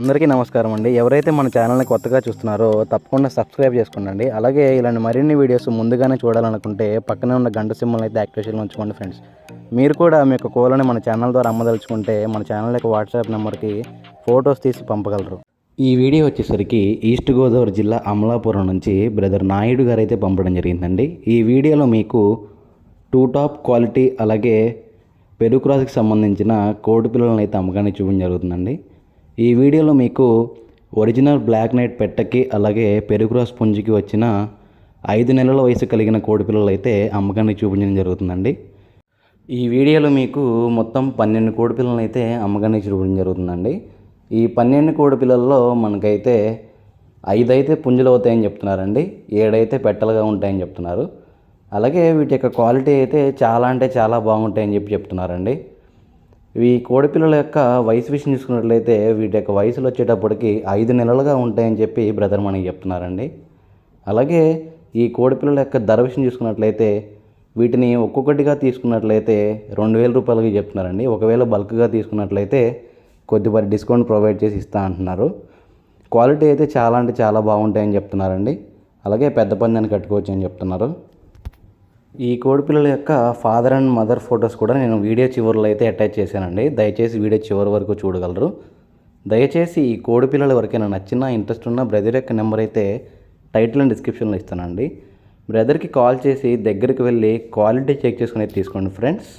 అందరికీ నమస్కారం అండి. ఎవరైతే మన ఛానల్ని కొత్తగా చూస్తున్నారో తప్పకుండా సబ్స్క్రైబ్ చేసుకోండి అలాగే ఇలాంటి మరిన్ని వీడియోస్ ముందుగానే చూడాలనుకుంటే పక్కనే ఉన్న గంట సింబల్ అయితే యాక్టివేషన్లో ఉంచుకోండి ఫ్రెండ్స్. మీరు కూడా మీ యొక్క కోలని మన ఛానల్ ద్వారా అమ్మదలుచుకుంటే మన ఛానల్ యొక్క వాట్సాప్ నెంబర్కి ఫొటోస్ తీసి పంపగలరు. ఈ వీడియో వచ్చేసరికి ఈస్ట్ గోదావరి జిల్లా అమలాపురం నుంచి బ్రదర్ నాయుడు గారు అయితే పంపడం జరిగిందండి. ఈ వీడియోలో మీకు టూ టాప్ క్వాలిటీ అలాగే పెరుగు క్రాస్కి సంబంధించిన కోడి పిల్లలను అయితే అమ్మకాన్ని చూపించడం జరుగుతుందండి. ఈ వీడియోలో మీకు ఒరిజినల్ బ్లాక్ నైట్ పెట్టకి అలాగే పెరుగురా క్రాస్ వచ్చిన ఐదు నెలల వయసు కలిగిన కోడి పిల్లలు అయితే అమ్మకాన్ని చూపించడం జరుగుతుందండి. ఈ వీడియోలో మీకు మొత్తం పన్నెండు కోడి పిల్లలను అయితే అమ్మకాన్ని చూపించడం జరుగుతుందండి. ఈ పన్నెండు కోడి పిల్లల్లో మనకైతే ఐదు అయితే పుంజులు అవుతాయని చెప్తున్నారండి. ఏడైతే పెట్టలుగా ఉంటాయని చెప్తున్నారు. అలాగే వీటి యొక్క క్వాలిటీ అయితే చాలా అంటే చాలా బాగుంటాయని చెప్పి చెప్తున్నారండి. ఈ కోడిపిల్లల యొక్క వయసు విషయం చూసుకున్నట్లయితే వీటి యొక్క వయసులు వచ్చేటప్పటికి ఐదు నెలలుగా ఉంటాయని చెప్పి బ్రదర్ మనకి చెప్తున్నారండి. అలాగే ఈ కోడిపిల్లల యొక్క ధర విషయం చూసుకున్నట్లయితే వీటిని ఒక్కొక్కటిగా తీసుకున్నట్లయితే రెండు వేల రూపాయలకి చెప్తున్నారండి. ఒకవేళ బల్క్గా తీసుకున్నట్లయితే కొద్దిపాటి డిస్కౌంట్ ప్రొవైడ్ చేసి ఇస్తా అంటున్నారు. క్వాలిటీ అయితే చాలా అంటే చాలా బాగుంటాయని చెప్తున్నారండి. అలాగే పెద్ద పందాన్ని కట్టుకోవచ్చు అని చెప్తున్నారు. ఈ కోడిపిల్లల యొక్క ఫాదర్ అండ్ మదర్ ఫొటోస్ కూడా నేను వీడియో చివరిలో అయితే అటాచ్ చేశానండి. దయచేసి వీడియో చివరి వరకు చూడగలరు. దయచేసి ఈ కోడిపిల్లల ఎవరికైనా నచ్చిన ఇంట్రెస్ట్ ఉన్న బ్రదర్ యొక్క నెంబర్ అయితే టైటిల్ అండ్ డిస్క్రిప్షన్లో ఇస్తానండి. బ్రదర్కి కాల్ చేసి దగ్గరికి వెళ్ళి క్వాలిటీ చెక్ చేసుకుని తీసుకోండి ఫ్రెండ్స్.